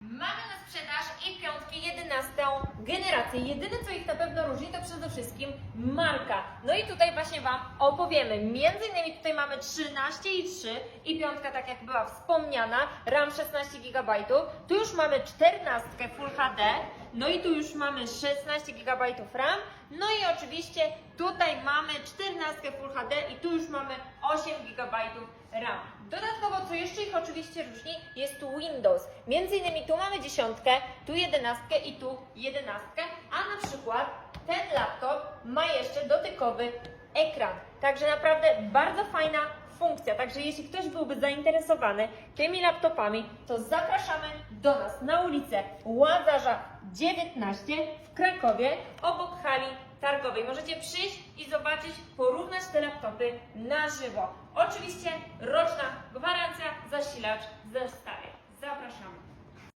Mamy na sprzedaż i piątki 11 generację. Jedyne co ich na pewno różni to przede wszystkim marka. No i tutaj właśnie Wam opowiemy. Między innymi tutaj mamy 13 i 3 i piątka tak jak była wspomniana, RAM 16 GB. Tu już mamy 14 Full HD, no i tu już mamy 16 GB RAM. No i oczywiście tutaj mamy 14 Full HD i tu już mamy 8 GB RAM. Dodatkowo, co jeszcze ich oczywiście różni, jest tu Windows. Między innymi tu mamy dziesiątkę, tu jedenastkę i tu jedenastkę, a na przykład ten laptop ma jeszcze dotykowy ekran. Także naprawdę bardzo fajna funkcja. Także jeśli ktoś byłby zainteresowany tymi laptopami, to zapraszamy do nas na ulicę Łazarza 19 w Krakowie, obok hali targowej. Możecie przyjść i zobaczyć, porównać te laptopy na żywo. Oczywiście roczna gwarancja, siłacz stuff.